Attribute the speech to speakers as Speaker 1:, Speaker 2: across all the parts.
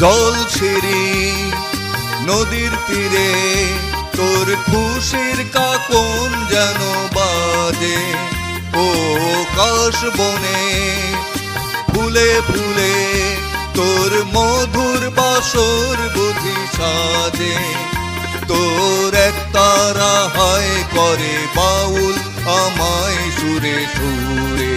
Speaker 1: জল ছিরি নদীর তীরে, তোর খুশির কাকন যেন বাজে। ও কাশ বনে ফুলে ফুলে তোর মধুর বাসর বুঝি সাজে। তোর এক তারা হয় করে বাউল আমায় সুরে সুরে।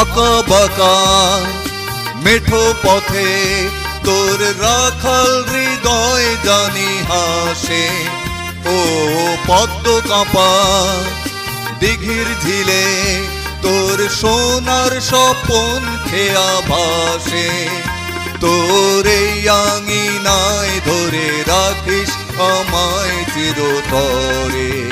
Speaker 1: আঁকা বাঁকা, মেঠো পথে তোর রাখাল হৃদয় জানি হাসে। ও পদ্ম কাঁপা, দিঘির ঝিলে তোর সোনার স্বপন খেয়া ভাসে। তোর আঙিনায় ধরে রাখিস আমায় চিরতরে।